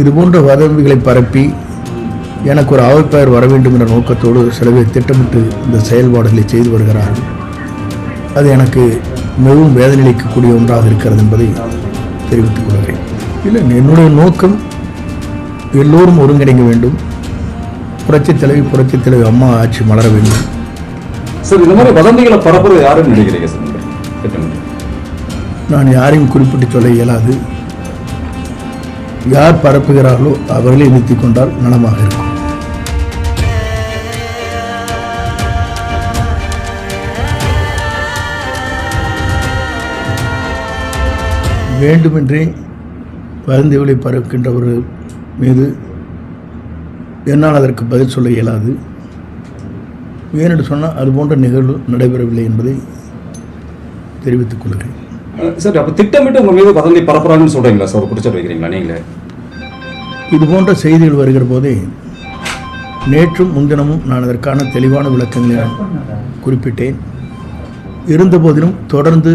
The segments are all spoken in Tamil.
இது போன்ற வதந்திகளை பரப்பி எனக்கு ஒரு அவப்பெயர் வர வேண்டும் என்ற நோக்கத்தோடு சில பேர் திட்டமிட்டு இந்த செயல்பாடுகளை செய்து வருகிறார்கள். அது எனக்கு மிகவும் வேதனையளிக்கக்கூடிய ஒன்றாக இருக்கிறது என்பதை தெரிவித்துக் கொள்கிறேன். இல்லை என்னுடைய நோக்கம் எல்லோரும் ஒருங்கிணைக்க வேண்டும். புரட்சித் தலைவி புரட்சித் தலைவி அம்மா ஆட்சி மலர வேண்டும். சார் இந்த மாதிரி வதந்திகளை பரப்புறது யாருன்னு நினைக்கிறீங்க சார். நான் யாரையும் குறிப்பிட்டு சொல்ல இயலாது. யார் பரப்புகிறார்களோ அவர்களை நிறுத்திக் கொண்டால் நலமாக இருக்கும். வேண்டுமென்றே பருந்திகளை பறக்கின்றவர்கள் மீது என்னால் அதற்கு பதில் சொல்ல இயலாது. ஏனென்று சொன்னால் அதுபோன்ற நிகழ்வு நடைபெறவில்லை என்பதை தெரிவித்துக் கொள்கிறேன். சார் அப்ப திட்டமிட்டு உங்க மீது வதந்தி பரப்புறாங்கன்னு சொல்றீங்களா சார்? ஒரு குற்றச்சாட்டு வைக்கிறீங்களா நீங்களே? இது போன்ற செய்திகள் வருகிற போதே நேற்றும் முன்தினமும் நான் அதற்கான தெளிவான விளக்கங்களை குறிப்பிட்டேன். இருந்தபோதிலும் தொடர்ந்து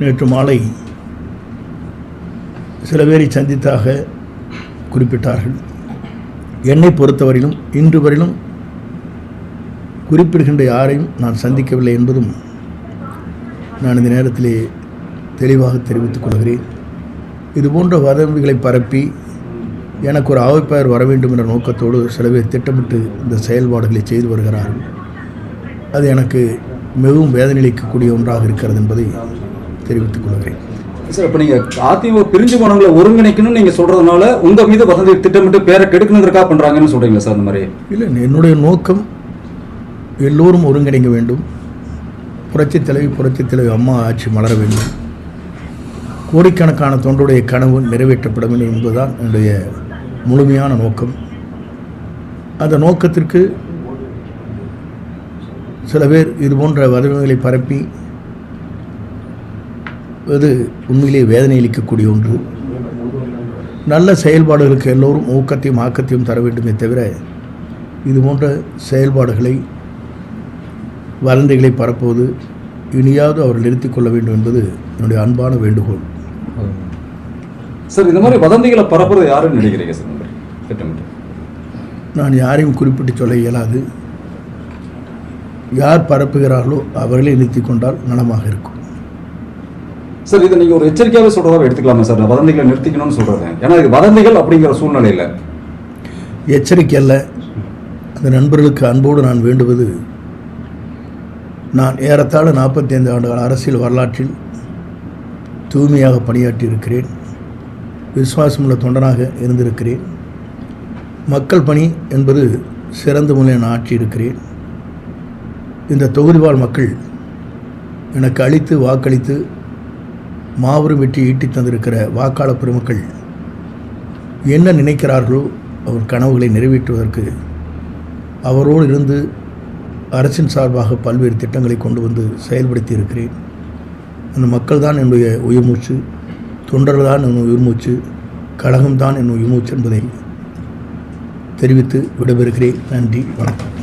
நேற்று மாலை சில பேரை சந்தித்தாக குறிப்பிட்டார்கள். என்னை பொறுத்தவரையிலும் இன்று வரையிலும் குறிப்பிடுகின்ற யாரையும் நான் சந்திக்கவில்லை என்பதும் நான் இந்த நேரத்திலே தெளிவாக தெரிவித்துக் கொள்கிறேன். இது போன்ற வதந்திகளை பரப்பி எனக்கு ஒரு அவப்பெயர் வர வேண்டும் என்ற நோக்கத்தோடு சில பேர் திட்டமிட்டு இந்த செயல்பாடுகளை செய்து வருகிறார்கள். அது எனக்கு மிகவும் வேதனையளிக்கக்கூடிய ஒன்றாக இருக்கிறது என்பதை தெரிவித்துக் கொள்கிறேன். சார் இப்ப நீங்க அதிமுக பிரிஞ்சு போனவங்களை ஒருங்கிணைக்கணும்னு நீங்க சொல்றதுனால உங்க மீது வதந்தி திட்டமிட்டு பேரை கெடுக்கணுங்கிறக்கா பண்றாங்கன்னு சொல்றீங்களா சார் இந்த மாதிரி? இல்லை என்னுடைய நோக்கம் எல்லோரும் ஒருங்கிணைக்க வேண்டும். புரட்சித் தலைவி புரட்சித் தலைவி அம்மா ஆட்சி மலர வேண்டும். கோடிக்கணக்கான தொண்டருடைய கனவு நிறைவேற்றப்பட வேண்டும் என்பதுதான் என்னுடைய முழுமையான நோக்கம். அந்த நோக்கத்திற்கு சில பேர் இது போன்ற வதந்திகளை பரப்பி அது உண்மையிலே வேதனை அளிக்கக்கூடிய ஒன்று. நல்ல செயல்பாடுகளுக்கு எல்லோரும் ஊக்கத்தையும் ஆக்கத்தையும் தர வேண்டுமே தவிர இது போன்ற செயல்பாடுகளை வதந்திகளை பரப்புவது இனியாவது அவர் நிறுத்திக் கொள்ள வேண்டும் என்பது என்னுடைய அன்பான வேண்டுகோள். சார் இந்த மாதிரி வதந்திகளை பரப்புறது யாருன்னு நினைக்கிறீங்க சார் திட்டமிட்டு. நான் யாரையும் குறிப்பிட்டு சொல்ல இயலாது. யார் பரப்புகிறார்களோ அவர்களே நிறுத்திக் கொண்டால் நலமாக இருக்கும். சார் இதை நீங்க ஒரு எச்சரிக்கையாவே சொல்றதா எடுத்துக்கலாமா சார்? வதந்திகளை நிறுத்திக்கணும்னு சொல்றது ஏன்னா இது வதந்திகள் அப்படிங்கிற சூழ்நிலையில. எச்சரிக்கை அல்ல. அந்த நண்பர்களுக்கு அன்போடு நான் வேண்டுவது நான் ஏறத்தாழ நாற்பத்தைந்து ஆண்டுகால அரசியல் வரலாற்றில் தூய்மையாக பணியாற்றி இருக்கிறேன் விசுவாசமுள்ள தொண்டனாக இருந்திருக்கிறேன். மக்கள் பணி என்பது சிறந்த முறையில் நான் ஆற்றியிருக்கிறேன். இந்த தொகுதிவாழ் மக்கள் எனக்கு அளித்து வாக்களித்து மாபெரும் வெற்றி ஈட்டி தந்திருக்கிற வாக்காளர் பெருமக்கள் என்ன நினைக்கிறார்களோ அவர் கனவுகளை நிறைவேற்றுவதற்கு அவரோடு இருந்து அரசின் சார்பாக பல்வேறு திட்டங்களை கொண்டு வந்து செயல்படுத்தி இருக்கிறேன் அந்த மக்கள் தான் என்னுடைய உயிர்மூச்சு தொண்டர்கள் தான் என் உயிர்மூச்சு கழகம்தான் என் உயிர்மூச்சு என்பதை தெரிவித்து விடைபெறுகிறேன். நன்றி வணக்கம்.